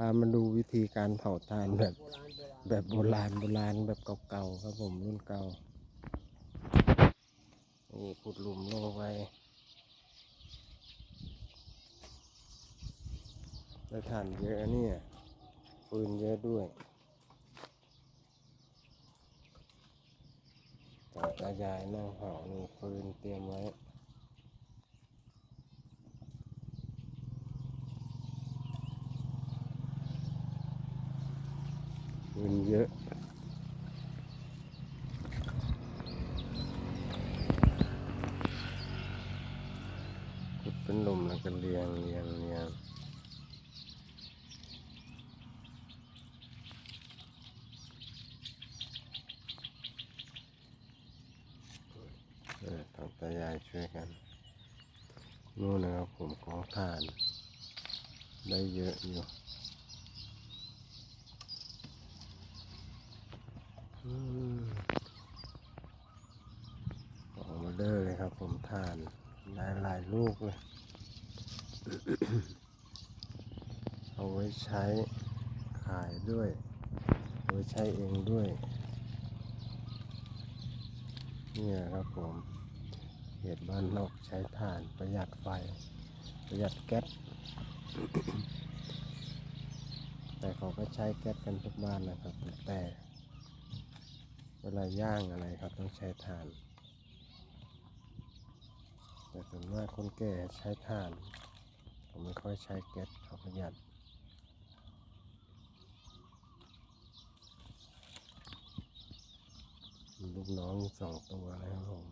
พามาดูวิธีการเผาถ่านแบบ แบบโบราณโบราณแบบเก่าๆครับผมรุ่นเก่า นี่ขุดหลุมลงไปแล้วถ่านเยอะเนี่ยฟืนเยอะด้วยตาตายายนั่งเผานี่ฟืนเตรียมไว้ ฟื นเยอะ ขุดเป็นลมแล้วก็เรียงเรียงเรียงทางตายายช่วยกันนู่นนะครับผมกองถ่าน ได้เยอะอยู่ ออกมาเด้อเลยครับ ผมถ่านได้หลายลูกเลย เอาไว้ใช้ขายด้วยเอาไว้ใช้เองด้วย เนี่ยครับผมเหตุบ้านนอกใช้ถ่านประหยัดไฟ ประหยัดแก๊สแต่เขาก็ใช้แก๊สกันทุกบ้านนะครับแต่ เวลาย่างอะไรครับต้องใช้ถ่าน แต่ส่วนมากคนแก่ใช้ถ่าน ผมไม่ค่อยใช้แก๊สเขาประหยัดลูกน้องสองตัวนะครับผม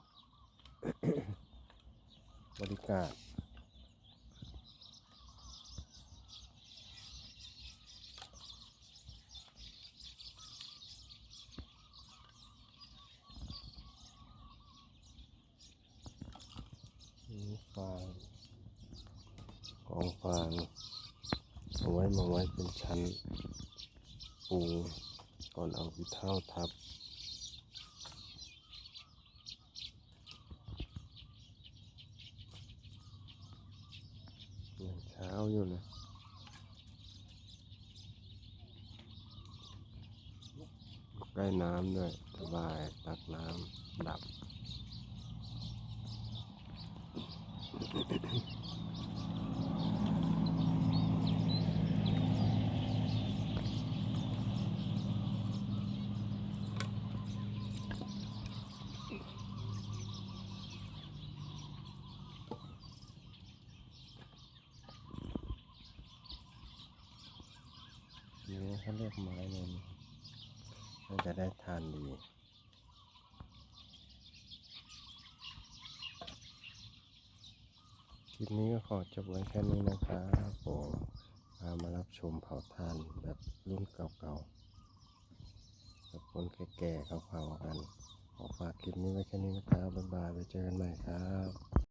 บริการ ฟางกองฟางเอาไว้มาไว้เป็นชั้นปูก่อนเอาไปเท่าทับยังเช้าอยู่นะใกล้น้ำด้วยสบายตักน้ำดับ นี่เขาเรียกไม้เลยนะมันจะได้ทานดี คลิปนี้ก็ขอจบไว้แค่นี้นะครับผมพามารับชมเผาทานแบบรุ่นเก่าๆแบบคนแก่ๆเขาเผากันขอฝากคลิปนี้ไว้แค่นี้นะครับบ๊ายบายไปเจอกันใหม่ครับ